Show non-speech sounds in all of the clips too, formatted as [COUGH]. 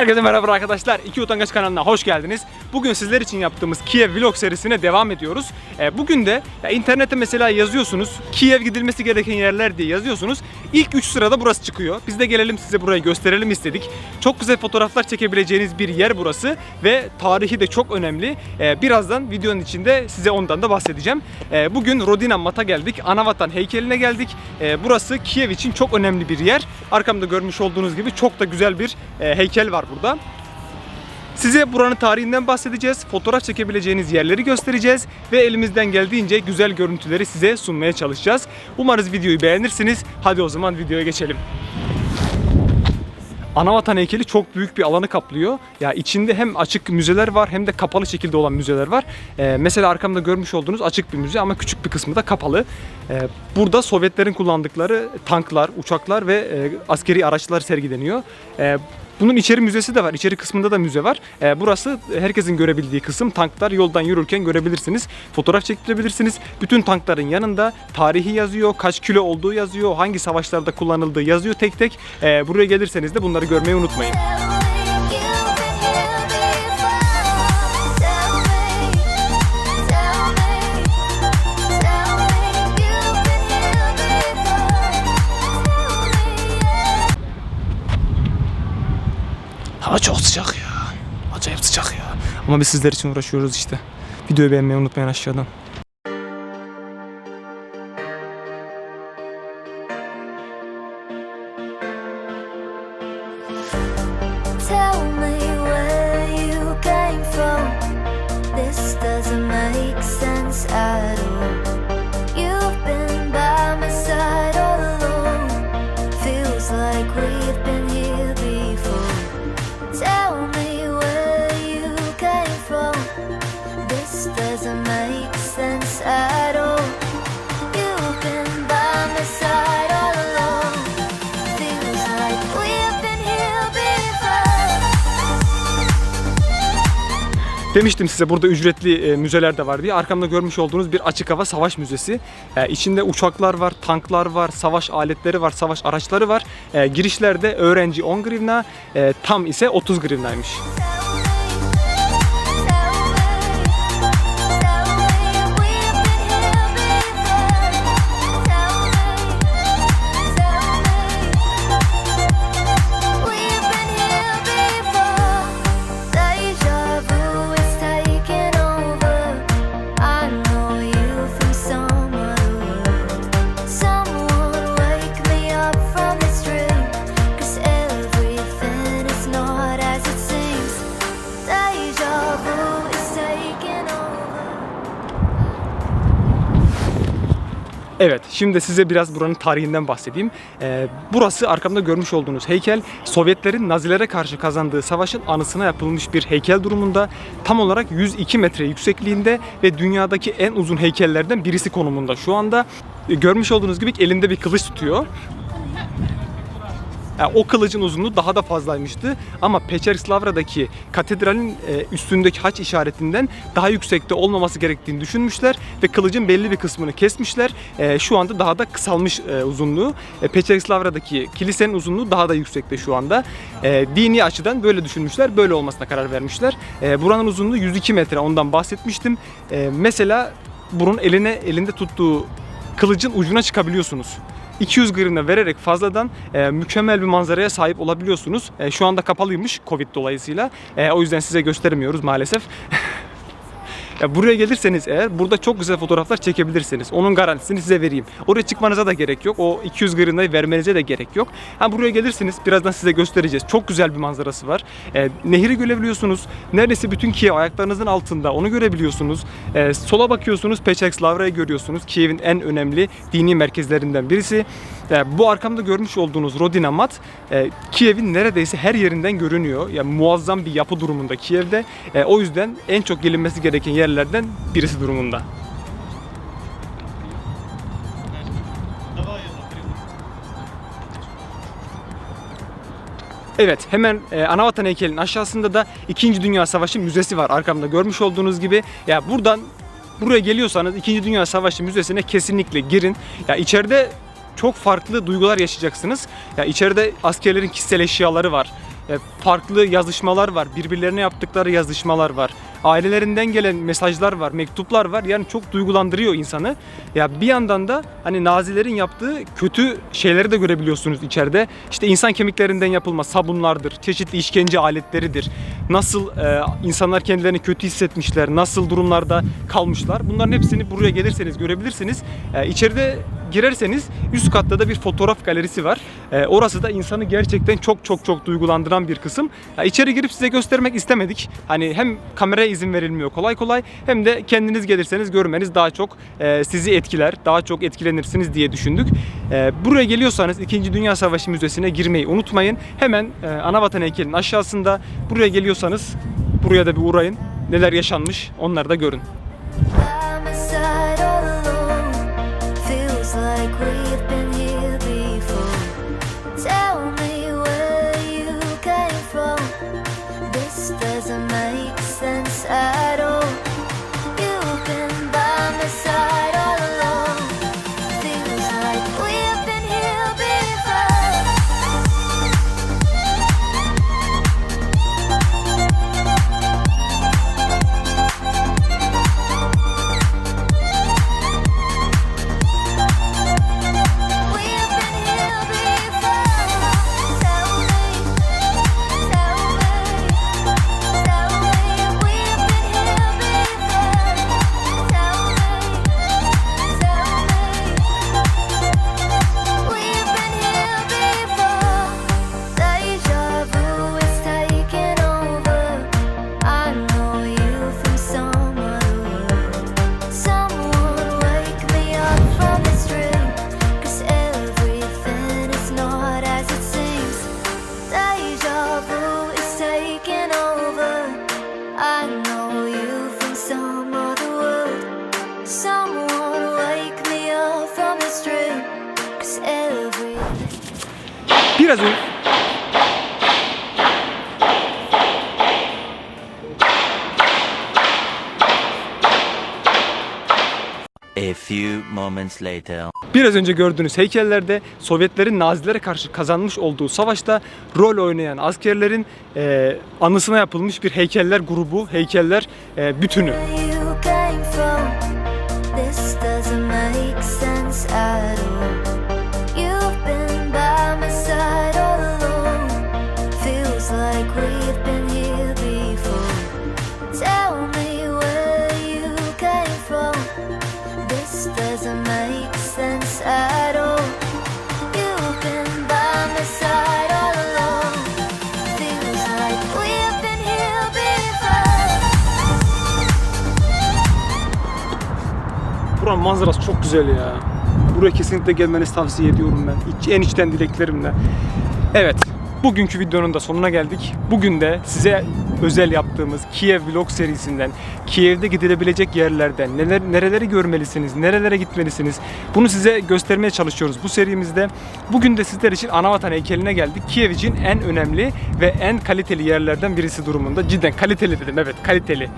Herkese merhaba arkadaşlar. İki Utangaç kanalına hoş geldiniz. Bugün sizler için yaptığımız Kiev vlog serisine devam ediyoruz. Ee, bugün de ya internette mesela yazıyorsunuz. Kiev gidilmesi gereken yerler diye yazıyorsunuz. İlk 3 sırada burası çıkıyor. Biz de gelelim size burayı gösterelim istedik. Çok güzel fotoğraflar çekebileceğiniz bir yer burası ve tarihi de çok önemli. Ee, birazdan videonun içinde size ondan da bahsedeceğim. Ee, bugün Rodina Mat'a geldik. Anavatan heykeline geldik. Ee, burası Kiev için çok önemli bir yer. Arkamda görmüş olduğunuz gibi çok da güzel bir e, heykel var burada. Size buranın tarihinden bahsedeceğiz, fotoğraf çekebileceğiniz yerleri göstereceğiz ve elimizden geldiğince güzel görüntüleri size sunmaya çalışacağız. Umarız videoyu beğenirsiniz. Hadi o zaman videoya geçelim. Anavatan heykeli çok büyük bir alanı kaplıyor. Ya içinde hem açık müzeler var hem de kapalı şekilde olan müzeler var. Ee, mesela arkamda görmüş olduğunuz açık bir müze ama küçük bir kısmı da kapalı. Ee, burada Sovyetlerin kullandıkları tanklar, uçaklar ve e, askeri araçlar sergileniyor. Ee, bunun içeri müzesi de var. İçeri kısmında da müze var. Ee, burası herkesin görebildiği kısım. Tanklar yoldan yürürken görebilirsiniz. Fotoğraf çektirebilirsiniz. Bütün tankların yanında tarihi yazıyor, kaç kilo olduğu yazıyor, hangi savaşlarda kullanıldığı yazıyor tek tek. Ee, buraya gelirseniz de bunları görmeyi unutmayın. Ama biz sizler için uğraşıyoruz işte. Videoyu beğenmeyi unutmayın aşağıdan. Demiştim size burada ücretli e, müzeler de var diye. Arkamda görmüş olduğunuz bir açık hava savaş müzesi. E, içinde uçaklar var, tanklar var, savaş aletleri var, savaş araçları var. E, girişlerde öğrenci 10 grivna, e, tam ise 30 grivnaymış. Evet, şimdi size biraz buranın tarihinden bahsedeyim. Ee, burası arkamda görmüş olduğunuz heykel, Sovyetlerin Nazilere karşı kazandığı savaşın anısına yapılmış bir heykel durumunda. Tam olarak 102 metre yüksekliğinde ve dünyadaki en uzun heykellerden birisi konumunda. Şu anda e, görmüş olduğunuz gibi elinde bir kılıç tutuyor. Yani o kılıcın uzunluğu daha da fazlaymıştı ama Pecherslava'daki katedralin e, üstündeki haç işaretinden daha yüksekte olmaması gerektiğini düşünmüşler ve kılıcın belli bir kısmını kesmişler. E, Şu anda daha da kısalmış e, uzunluğu. Pecherslava'daki kilisenin uzunluğu daha da yüksekte şu anda. Dini açıdan böyle düşünmüşler, böyle olmasına karar vermişler. Buranın uzunluğu 102 metre, ondan bahsetmiştim. Mesela bunun eline elinde tuttuğu kılıcın ucuna çıkabiliyorsunuz. 200 grivna vererek fazladan e, mükemmel bir manzaraya sahip olabiliyorsunuz. E, şu anda kapalıymış Covid dolayısıyla. E, o yüzden size gösteremiyoruz maalesef. [LAUGHS] Ya buraya gelirseniz eğer burada çok güzel fotoğraflar çekebilirsiniz. Onun garantisini size vereyim. Oraya çıkmanıza da gerek yok. O 200 grivnayı vermenize de gerek yok. Ha buraya gelirsiniz birazdan size göstereceğiz. Çok güzel bir manzarası var. E, nehri görebiliyorsunuz. Neredeyse bütün Kiev ayaklarınızın altında. Onu görebiliyorsunuz. E, sola bakıyorsunuz Pecherslava'yı görüyorsunuz. Kiev'in en önemli dini merkezlerinden birisi. Yani bu arkamda görmüş olduğunuz Rodinamat e, Kiev'in neredeyse her yerinden görünüyor. Yani muazzam bir yapı durumunda Kiev'de. E, o yüzden en çok gelinmesi gereken yerlerden birisi durumunda. Evet hemen e, Anavatan heykelinin aşağısında da 2. Dünya Savaşı müzesi var arkamda görmüş olduğunuz gibi. Ya buradan buraya geliyorsanız 2. Dünya Savaşı müzesine kesinlikle girin. Ya içeride çok farklı duygular yaşayacaksınız. Ya içeride askerlerin kişisel eşyaları var. E, farklı yazışmalar var. Birbirlerine yaptıkları yazışmalar var. Ailelerinden gelen mesajlar var, mektuplar var. Yani çok duygulandırıyor insanı. Ya bir yandan da hani Nazilerin yaptığı kötü şeyleri de görebiliyorsunuz içeride. İşte insan kemiklerinden yapılma sabunlardır, çeşitli işkence aletleridir. Nasıl e, insanlar kendilerini kötü hissetmişler, nasıl durumlarda kalmışlar. Bunların hepsini buraya gelirseniz görebilirsiniz. E, içeride girerseniz üst katta da bir fotoğraf galerisi var. E, orası da insanı gerçekten çok çok çok duygulandıran bir kısım. Ya içeri girip size göstermek istemedik. Hani hem kameraya izin verilmiyor kolay kolay hem de kendiniz gelirseniz görmeniz daha çok e, sizi etkiler, daha çok etkilenirsiniz diye düşündük. E, buraya geliyorsanız 2. Dünya Savaşı Müzesi'ne girmeyi unutmayın. Hemen e, Anavatan heykelinin aşağısında buraya geliyorsanız buraya da bir uğrayın. Neler yaşanmış onları da görün. uh Biraz önce A few moments later. Biraz önce gördüğünüz heykellerde Sovyetlerin Nazilere karşı kazanmış olduğu savaşta rol oynayan askerlerin e, anısına yapılmış bir heykeller grubu, heykeller e, bütünü. Buranın manzarası çok güzel ya. Buraya kesinlikle gelmenizi tavsiye ediyorum ben. En içten dileklerimle. Evet, bugünkü videonun da sonuna geldik. Bugün de size özel yaptığımız Kiev vlog serisinden, Kiev'de gidilebilecek yerlerden, neler, nereleri görmelisiniz, nerelere gitmelisiniz bunu size göstermeye çalışıyoruz bu serimizde. Bugün de sizler için Anavatan heykeline geldik. Kiev için en önemli ve en kaliteli yerlerden birisi durumunda. Cidden kaliteli dedim evet kaliteli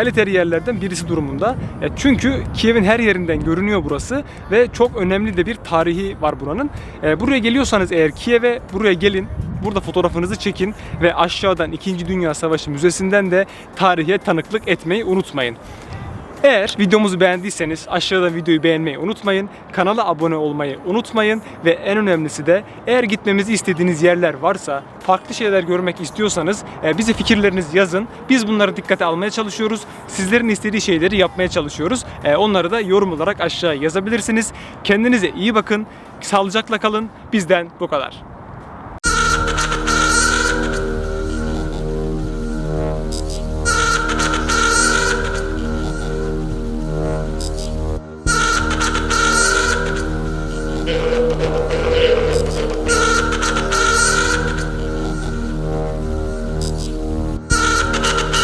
kaliteli yerlerden birisi durumunda. E, Çünkü Kiev'in her yerinden görünüyor burası ve çok önemli de bir tarihi var buranın. E, Buraya geliyorsanız eğer Kiev'e buraya gelin. Burada fotoğrafınızı çekin ve aşağıdan 2. Dünya Savaşı Müzesi'nden de tarihe tanıklık etmeyi unutmayın. Eğer videomuzu beğendiyseniz aşağıda videoyu beğenmeyi unutmayın. Kanala abone olmayı unutmayın. Ve en önemlisi de eğer gitmemizi istediğiniz yerler varsa, farklı şeyler görmek istiyorsanız e, bize fikirlerinizi yazın. Biz bunları dikkate almaya çalışıyoruz. Sizlerin istediği şeyleri yapmaya çalışıyoruz. E, onları da yorum olarak aşağıya yazabilirsiniz. Kendinize iyi bakın. Sağlıcakla kalın. Bizden bu kadar.